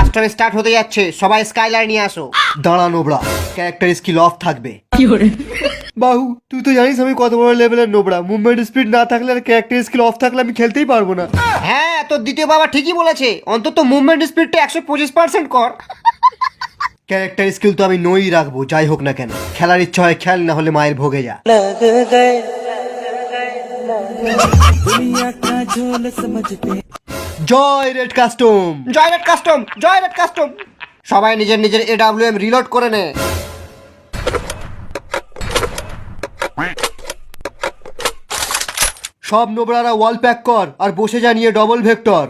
Custom start হতে যাচ্ছে। সবাই স্কাইলার নিয়ে আসো। দাঁড়া নোবড়া ক্যারেক্টার স্কিল অফ থাকবে। বাহু তুই তো জানিস আমি কত বড় লেভেলের নোবড়া মুভমেন্ট স্পিড না থাকলে আর ক্যারেক্টার স্কিল অফ থাকলে আমি খেলতেই পারব না। হ্যাঁ তোর দ্বিতীয় বাবা ঠিকই বলেছে। অন্তত মুভমেন্ট স্পিডটা একশো পঁচিশ পার্সেন্ট কর। ক্যারেক্টার স্কিল তো আমি নই রাখব যাই হোক না কেন। খেলার ইচ্ছা হয় খেল না হলে মায়ের ভোগে যা। জয় রেড কাস্টম। জয় রেড কাস্টম জয় রেড কাস্টম। সবাই নিজের নিজের এডাব্লিউএম রিলোড করে নে। সব নোবরারা ওয়াল প্যাক কর আর বসে যা নিয়ে ডবল ভেক্টর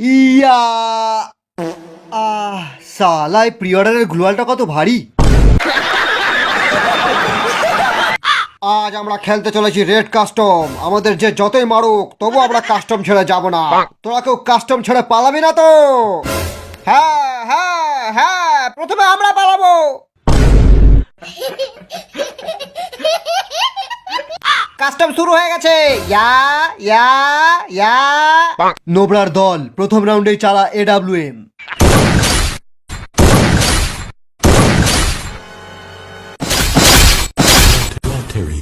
ইয়া! আহ সালাই প্রি অর্ডারের গ্লোয়ালটা কত ভারী। আজ আমরা খেলতে চলেছি রেড কাস্টম আমাদের যে যতই মারুক তবু আমরা কাস্টম ছেড়ে যাব না। তোরা কেউ কাস্টম ছেড়ে পালাবি না তো? হ্যাঁ হ্যাঁ হ্যাঁ প্রথমে আমরা পালাবো। কাস্টম শুরু হয়ে গেছে। ইয়া ইয়া ইয়া। নোবরার দল প্রথম রাউন্ডে চালা এডাব্লিউএম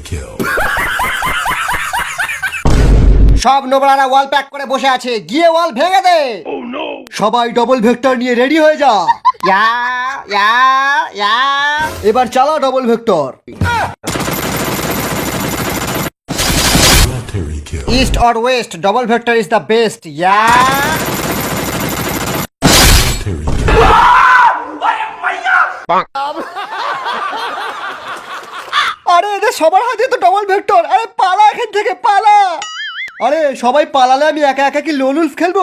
kill. সব নোবরারা ওয়াল প্যাক করে বসে আছে। গিয়ে ওয়াল ভেঙে দে। সবাই ডবল ভেক্টর নিয়ে রেডি হয়ে যা। ইয়া ইয়া ইয়া। এবার চালা double vector east or west double vector is the best yeah সবার হাতে তো ডবল ভেক্টর আরে পালা এখান থেকে, পালা। আরে সবাই পালালে আমি একা একা কি লোলুলস খেলব?